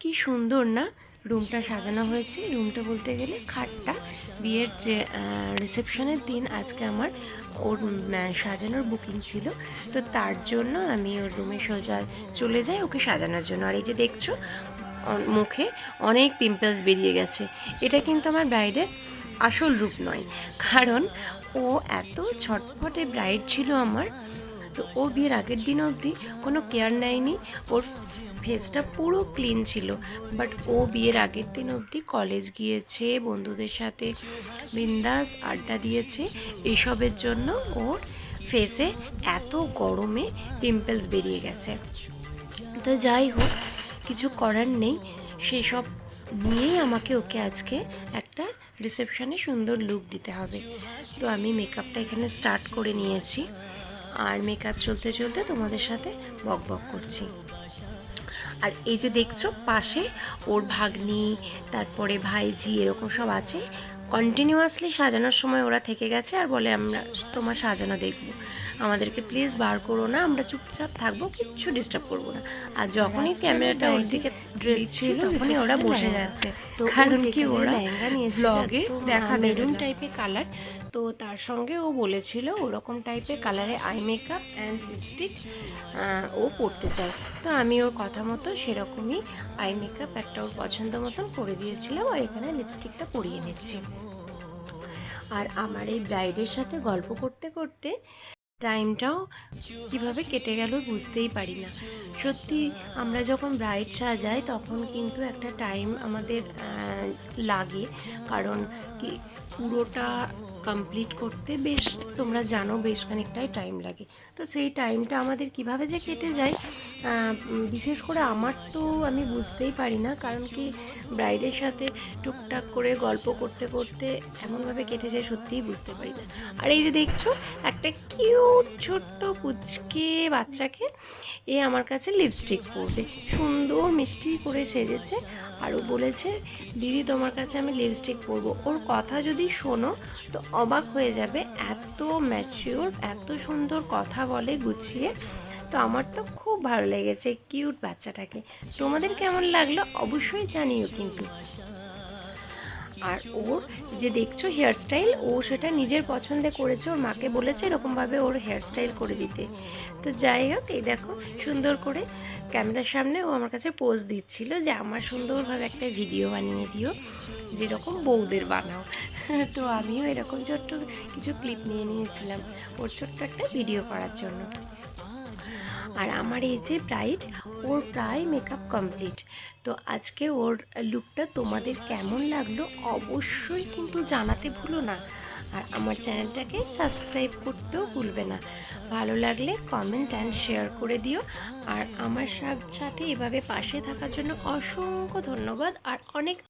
কি সুন্দর, না? রুমটা সাজানো হয়েছে। রুমটা বলতে গেলে খাটটা। বিয়ের যে রিসেপশনের দিন আজকে আমার ওর সাজানোর বুকিং ছিল। তো তার জন্য আমি ওর রুমে সোজা চলে যাই ওকে সাজানোর জন্য। আর এই যে দেখছ মুখে অনেক পিম্পলস বেরিয়ে গেছে। এটা কিন্তু আমার ব্রাইডের আসল রূপ নয়। কারণ ও এত ছটফটে ব্রাইড ছিল আমার তো ও বিয়ের আগের দিন অবধি কোনো কেয়ার নেয়নি। ওর ফেসটা পুরো ক্লিন ছিল। বাট ও বিয়ের আগের দিন অবধি কলেজ গিয়েছে, বন্ধুদের সাথে বিন্দাস আড্ডা দিয়েছে। এইসবের জন্য ওর ফেসে এত গরমে পিম্পলস বেরিয়ে গেছে। তো যাই হোক, কিছু করার নেই। সেসব নিয়েই আমাকে ওকে আজকে একটা রিসেপশনে সুন্দর লুক দিতে হবে। তো আমি মেকআপটা এখানে স্টার্ট করে নিয়েছি। আর মেকআপ চলতে চলতে তোমাদের সাথে বক বক করছি। আর এই যে দেখছ পাশে ওর ভাগ্নি তারপরে ভাইঝি এরকম সব আছে। কন্টিনিউয়াসলি সাজানোর সময় ওরা থেকে গেছে আর বলে আমরা তোমার সাজানো দেখব। আমাদেরকে প্লিজ বার করো না আমরা চুপচাপ থাকব কিচ্ছু ডিস্টার্ব করব না। আর যখনই ক্যামেরাটা ওর দিকে ড্রেস ছিল তখনই ওরা বসে যাচ্ছে কারণ কি ওরা ব্লগে দেখা মেরুন টাইপের কালার তো তার সঙ্গে ও বলেছিল ওরকম টাইপের কালারে আই মেকআপ অ্যান্ড লিপস্টিক ও পরতে চায়। তো আমি ওর কথা মতো সেরকমই আই মেকআপ একটা ওর পছন্দ মতন করে দিয়েছিলাম আর এখানে লিপস্টিকটা পরিয়ে নিচ্ছি। আর আমার এই ব্রাইডের সাথে গল্প করতে করতে টাইমটাও কীভাবে কেটে গেল বুঝতেই পারি না। সত্যি, আমরা যখন ব্রাইট সাজাই, তখন কিন্তু একটা টাইম আমাদের লাগে। কারণ কি, পুরোটা কমপ্লিট করতে বেশ, তোমরা জানো, বেশ খানিকটাই টাইম লাগে। তো সেই টাইমটা আমাদের কীভাবে যে কেটে যায় বিশেষ করে আমার তো আমি বুঝতেই পারি না, কারণ কি ব্রাইডের সাথে টুকটাক করে গল্প করতে করতে এমনভাবে কেটে যায় সত্যিই বুঝতে পারি না। আর এই যে দেখছ, একটা কিউট ছোট্ট পুচকে বাচ্চাকে এ আমার কাছে লিপস্টিক পরবে। সুন্দর মিষ্টি করে সেজেছে আরও বলেছে, দিদি, তোমার কাছে আমি লিপস্টিক পরবো। ওর কথা যদি শোনো, তো অবাক হয়ে যাবে, এত ম্যাচিওর এত সুন্দর কথা বলে গুছিয়ে তো আমার তো খুব ভালো লেগেছে কিউট বাচ্চাটাকে। তোমাদের কেমন লাগল অবশ্যই জানিও কিন্তু। আর ওর যে দেখছ হেয়ারস্টাইল ও সেটা নিজের পছন্দে করেছে, ওর মাকে বলেছে এরকমভাবে ওর হেয়ারস্টাইল করে দিতে। তো যাই হোক, এই দেখো সুন্দর করে ক্যামেরার সামনে ও আমার কাছে পোজ দিচ্ছিল যে আমার সুন্দরভাবে একটা ভিডিও বানিয়ে দিও, যেরকম বউদের বানাও। তো আমিও এরকম ছোট্ট কিছু ক্লিপ নিয়ে নিয়েছিলাম, ওর ছোট্ট একটা ভিডিও করার জন্য। আর আমার এই যে ব্রাইড ওর প্রায় মেকআপ কমপ্লিট তো আজকে ওর লুকটা তোমাদের কেমন লাগল অবশ্যই কিন্তু জানাতে ভুলো না। আর আমার চ্যানেলটাকে সাবস্ক্রাইব করতেও ভুলবে না। ভালো লাগলে কমেন্ট অ্যান্ড শেয়ার করে দিও। আর আমার সাথে এভাবে পাশে থাকার জন্য অসংখ্য ধন্যবাদ। আর অনেক